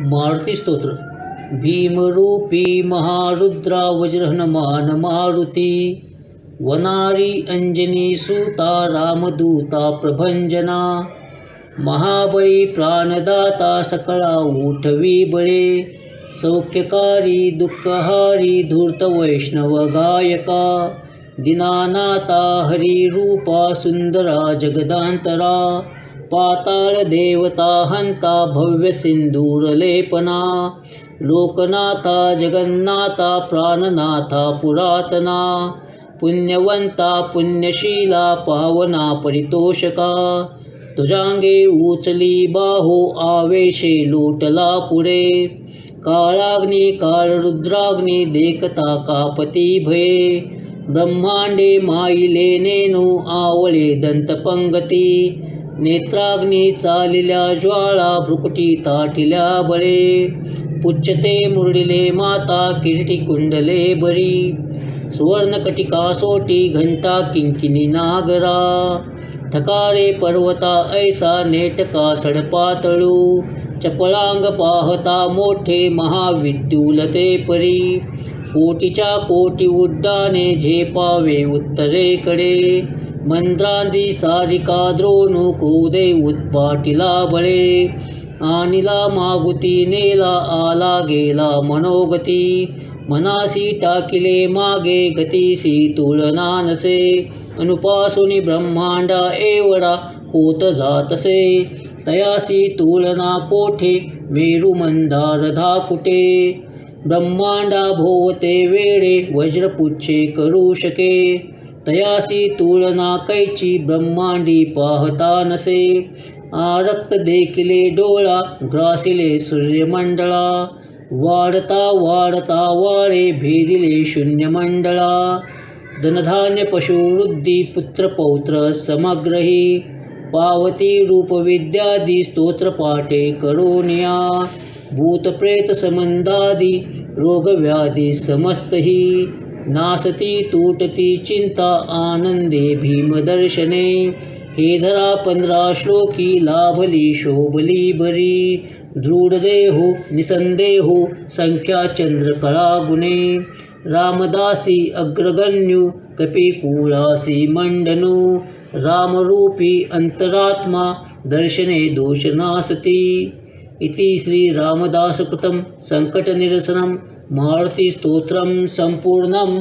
मारुती स्तोत्र। भीमरूपी महारुद्रा वज्रहनुमान मारुती। वनारी अंजनी सुता रामदूता प्रभंजना। महाबली प्राणदाता सकला उठवी बळे। सौख्यकारी दुःखहारी धूर्त वैष्णव गायका। दिनानाथा हरिरूपा सुंदरा जगदांतरा। पाताळ देवता हंता भव्य सिंदूरलेपना लोकनाथा, जगन्नाथा, प्राणनाथा, पुरातना। पुण्यवंता, पुण्यशीला, पावना, परितोषका। तुझांगे उचली, बाहो, आवेशे, लोटला पुढे काळाग्नी रुद्राग्नी देखता, कापती भये। ब्रह्मांडे माईले नेनो आवळे दंतपंगती। नेत्राग्नी चालिल्या ज्वाळा भ्रुकटी ताटिल्या बळे. पुच्छते मुरडिले माता किरटी कुंडले बरी. सुवर्णकटिका सोटी घंटा किंकिनी नागरा. थकारे पर्वता ऐसा नेटका सडपातळू. चपळांग पाहता मोठे महाविद्युलते परी. कोटीच्या कोटी उड्डाणे झेपावे उत्तरेकडे. मंत्रांदी सारिका द्रोणू क्रोधे उत्पाटिला बळे. आणिला मागुती नेला आला गेला मनोगती. मनासी टाकिले मागे गतीसी तुलना नसे अनुपासुनी ब्रह्मांडा एवढा होत जातसे. तयासी तुलना कोठे? मेरुमंदार धाकुटे. ब्रह्मांडा भोवते वेळे वज्रपुच्छे करू शके. तयासी तुलना कैची ब्रह्मांडी पाहता नसे। आरक्त देखिले डोळा, ग्रासिले सूर्यमंडळा। वाढता वाढता वारे भेदिले शून्यमंडळा। धनधान्य पशुवृद्धी पुत्रपौत्र समग्रही। पावती रूपविद्यादी स्तोत्रपाठे करोनिया भूतप्रेत संबंधादी, रोगव्याधी समस्तही। नासती तुटती चिंता आनंदे भीमदर्शने। हे धरा पंधरा श्लोकी लाभली, शोभली बरी। दृढ़ दृढदेहो, निसंदेहो, संख्या चंद्रकळा गुणे रामदासी, अग्रगण्यु, कपिकूलासी मंडनु। रामरूपी, अंतरात्मा, दर्शने दोषनासती इति श्रीरामदासकृतं सङ्कटनिरसनं मारुतिस्तोत्रं सम्पूर्णम्